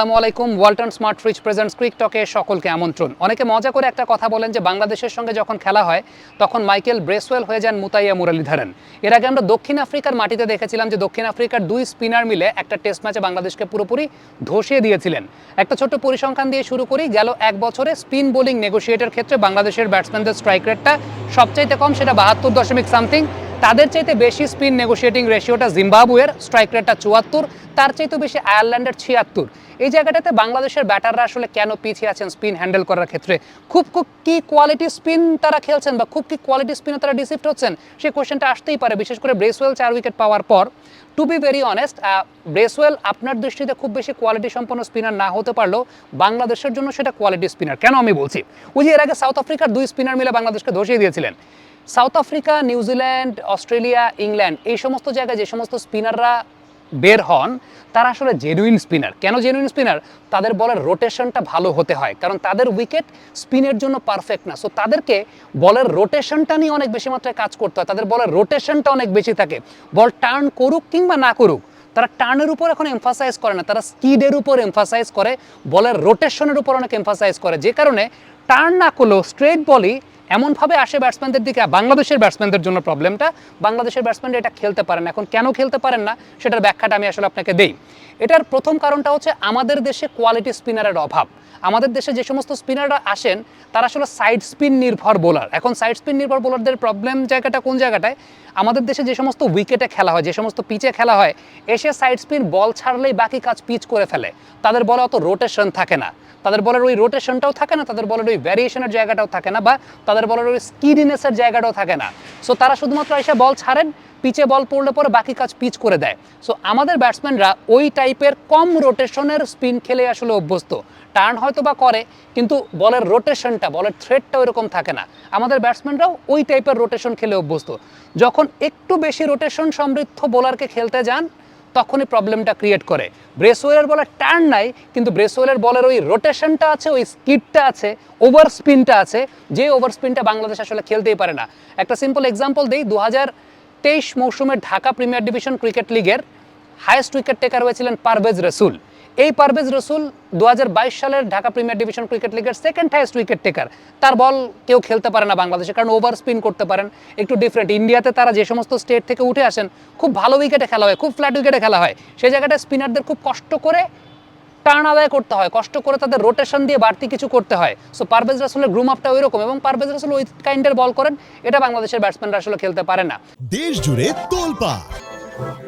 আসসালামু আলাইকুম। Walton smart fridge presents quick টকে সকলকে আমন্ত্রণ। অনেকে মজা করে একটা কথা বলেন যে বাংলাদেশের সঙ্গে যখন খেলা হয়, তখন মাইকেল ব্রেসওয়েল হয়ে যান মুতাইয়া মুরালিধরন। এর আগে আমরা দক্ষিণ আফ্রিকার মাটিতে দেখেছিলাম যে দক্ষিণ আফ্রিকার দুই স্পিনার মিলে একটা টেস্ট ম্যাচে বাংলাদেশকে পুরোপুরি ধসিয়ে দিয়েছিলেন। একটা ছোট্ট পরিসংখ্যান দিয়ে শুরু করি, গেল এক বছরে স্পিন বোলিং নেগোসিয়েটের ক্ষেত্রে বাংলাদেশের ব্যাটসম্যানদের স্ট্রাইক রেটটা সবচাইতে কম, সেটা বাহাত্তর দশমিক সামথিং তাদের চাইতে বেশি স্পিন নেগোসিয়েটিং রেশিওটা জিম্বাবুয়ের স্ট্রাইক রেটটা চুয়াত্তর, তার চাইতে বেশি আয়ারল্যান্ডের ছিয়াত্তর। এই জায়গাটাতে বাংলাদেশের ব্যাটাররা আসলে কেন পিছিয়ে আছেন স্পিন হ্যান্ডেল করার ক্ষেত্রে? খুব খুব কি কোয়ালিটি স্পিন তারা খেলছেন বা খুব কি কোয়ালিটি স্পিনে তারা ডিসিপ্ট হচ্ছেন সেই কোয়েশ্চেনটা আসতেই পারে, বিশেষ করে ব্রেসওয়েল চার উইকেট পাওয়ার পর। To be very honest Bracewell আপনার দৃষ্টিতে খুব বেশি কোয়ালিটি সম্পন্ন স্পিনার না হতে পারলেও বাংলাদেশের জন্য সেটা কোয়ালিটি স্পিনার কেন আমি বলছি? ওই যে এর আগে সাউথ আফ্রিকার দুই স্পিনার মিলে বাংলাদেশকে ধসিয়ে দিয়েছিলেন। South Africa New Zealand Australia, England এই সমস্ত জায়গায় যে সমস্ত স্পিনাররা বের হন, তারা আসলে জেনুইন স্পিনার কেন জেনুইন স্পিনার তাদের বলের রোটেশনটা ভালো হতে হয়, কারণ তাদের উইকেট স্পিনের জন্য পারফেক্ট না। সো তাদেরকে বলের রোটেশনটা নিয়ে অনেক বেশি মাত্রায় কাজ করতে হয়, তাদের বলের রোটেশনটা অনেক বেশি থাকে। বল টার্ন করুক কিংবা না করুক, তারা টার্নের উপর এখন এমফাসাইজ করে না, তারা স্কিডের উপর এমফাসাইজ করে, বলের রোটেশনের উপর অনেক এমফাসাইজ করে। যে কারণে টার্ন না করলেও স্ট্রেট বলই এমনভাবে আসে ব্যাটসম্যানদের দিকে বাংলাদেশের ব্যাটসম্যানদের জন্য প্রবলেমটা বাংলাদেশের ব্যাটসম্যানরা এটা খেলতে পারেন এখন কেন খেলতে পারেন না, সেটার ব্যাখ্যাটা আমি আসলে আপনাকে দেই। এটার প্রথম কারণটা হচ্ছে আমাদের দেশে কোয়ালিটি স্পিনারের অভাব। আমাদের দেশে যে সমস্ত স্পিনাররা আসেন, তারা আসলে সাইড স্পিন নির্ভর বোলার এখন সাইড স্পিন নির্ভর বোলারদের প্রবলেম জায়গাটা কোন জায়গাটায়? আমাদের দেশে যে সমস্ত উইকেটে খেলা হয়, যে সমস্ত পিচে খেলা হয়, এসে সাইড স্পিন বল ছাড়লেই বাকি কাজ পিচ করে ফেলে। তাদের বলে অত রোটেশন থাকে না। তাদের বলের ওই রোটেশনটাও থাকে না, তাদের বলের ওই ভ্যারিয়েশনের জায়গাটাও থাকে না, বা তাদের বলের ওই স্কিডিনেসের জায়গাটাও থাকে না। সো তারা শুধুমাত্র এসে বল ছাড়েন, পিচে বল পড়লে পরে বাকি কাজ পিচ করে দেয়। সো আমাদের ব্যাটসম্যানরা ওই টাইপের কম রোটেশনের স্পিন খেলে আসলে অভ্যস্ত। টার্ন হয়তো বা করে, কিন্তু বলের রোটেশনটা বলের থ্রেডটা ওইরকম থাকে না। আমাদের ব্যাটসম্যানরাও ওই টাইপের রোটেশন খেলে অভ্যস্ত। যখন একটু বেশি রোটেশন সমৃদ্ধ বোলারকে খেলতে যান তখনই প্রবলেমটা ক্রিয়েট করে। ব্রেসওয়েলের বলে টার্ন নাই, কিন্তু ব্রেসওয়েলের বলের ওই রোটেশনটা আছে, ওই স্কিডটা আছে ওভার স্পিনটা আছে, যে ওভার স্পিনটা বাংলাদেশ আসলে খেলতেই পারে না। একটা সিম্পল এক্সাম্পল দিই দু হাজার তেইশ মৌসুমের ঢাকা প্রিমিয়ার ডিভিশন ক্রিকেট লিগের হায়েস্ট উইকেট টেকার হয়েছিলেন পারভেজ রসুল এই পারভেজ রসুল দু হাজার বাইশ সালের ঢাকা প্রিমিয়ার ডিভিশন ক্রিকেট লিগের সেকেন্ড হাইয়েস্ট উইকেট টেকার তার বল কেউ খেলতে পারে না বাংলাদেশে, কারণ ওভার স্পিন করতে পারেন। একটু ডিফারেন্ট ইন্ডিয়াতে তারা যে সমস্ত স্টেট থেকে উঠে আসেন, খুব ভালো উইকেটে খেলা হয়, খুব ফ্ল্যাট উইকেটে খেলা হয়। সেই জায়গাটায় স্পিনারদের খুব কষ্ট করে টার্ন আদায় করতে হয়, কষ্ট করে তাদের রোটেশন দিয়ে বাড়তি কিছু করতে হয়। সো পারভেজ রাসুলের গ্রুম আপটা ওই রকম এবং পারভেজ রাসুল ওই কাইন্ডের বল করেন, এটা বাংলাদেশের ব্যাটসম্যানরা আসলে খেলতে পারে না। দেশ জুড়ে তোলপা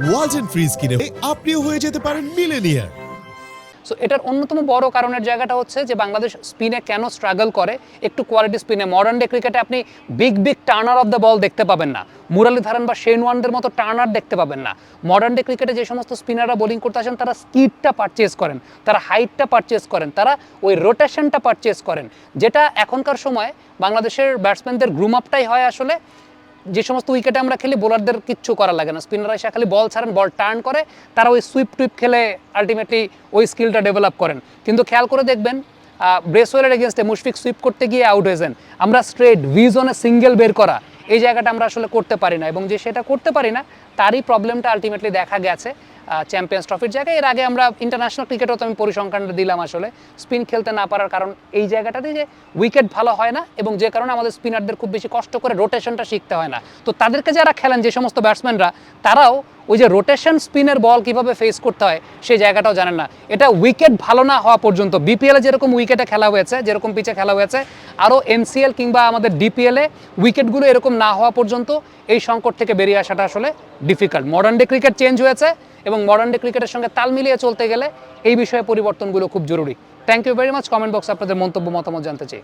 ওয়ালটন ফ্রিজ কিনে আপনিও হয়ে যেতে পারেন মিলেনিয়ার সো এটার অন্যতম বড় কারণের জায়গাটা হচ্ছে যে বাংলাদেশ স্পিনে কেন স্ট্রাগল করে? একটু কোয়ালিটি স্পিনে মডার্ন ডে ক্রিকেটে আপনি big big turner of the ball দেখতে পাবেন না। মুরালিধারান বা শেন ওয়ানদের মতো টার্নার দেখতে পাবেন না। মডার্ন ডে ক্রিকেটে যে সমস্ত স্পিনাররা বোলিং করতে আসেন, তারা স্কিডটা পারচেস করেন, তারা হাইটটা পারচেস করেন, তারা ওই রোটেশনটা পারচেস করেন। যেটা এখনকার সময় বাংলাদেশের ব্যাটসম্যানদের গ্রুম আপটাই হয় আসলে যে সমস্ত উইকেটে আমরা খেলি বোলারদের কিচ্ছু করা লাগে না। স্পিনাররা এসে খালি বল ছাড়েন বল টার্ন করে, তারা ওই সুইপ টুইপ খেলে আলটিমেটলি ওই স্কিলটা ডেভেলপ করেন। কিন্তু খেয়াল করে দেখবেন ব্রেসওয়েলের এগেনস্টে মুশফিক সুইপ করতে গিয়ে আউট হয়েছেন আমরা স্ট্রেট ভিজনে সিঙ্গেল বের করা, এই জায়গাটা আমরা আসলে করতে পারি না। এবং যে সেটা করতে পারি না, তারই প্রবলেমটা আলটিমেটলি দেখা গেছে। চ্যাম্পিয়ন্স ট্রফির জায়গায়। এর আগে আমরা ইন্টারন্যাশনাল ক্রিকেটও তো আমি পরিসংখ্যানটা দিলাম আসলে। স্পিন খেলতে না পারার কারণ এই জায়গাটাতে যে উইকেট ভালো হয় না এবং যে কারণে আমাদের স্পিনারদের খুব বেশি কষ্ট করে রোটেশনটা শিখতে হয় না। তো তাদেরকে যারা খেলেন, যে সমস্ত ব্যাটসম্যানরা তারাও ওই যে রোটেশন স্পিনের বল কীভাবে ফেস করতে হয়, সেই জায়গাটাও জানেন না। এটা উইকেট ভালো না হওয়া পর্যন্ত বিপিএলে যেরকম উইকেটে খেলা হয়েছে, যেরকম পিচে খেলা হয়েছে, আরও এনসিএল কিংবা আমাদের ডিপিএলে উইকেটগুলো এরকম না হওয়া পর্যন্ত এই সংকট থেকে বেরিয়ে আসাটা আসলে difficult modern day cricket change হয়েছে এবং মডার্ন ডে ক্রিকেটের সঙ্গে তাল মিলিয়ে চলতে গেলে এই বিষয়ে পরিবর্তনগুলো খুব জরুরি। Thank you very much comment বক্সে আপনাদের মন্তব্য, মতামত জানতে চাই।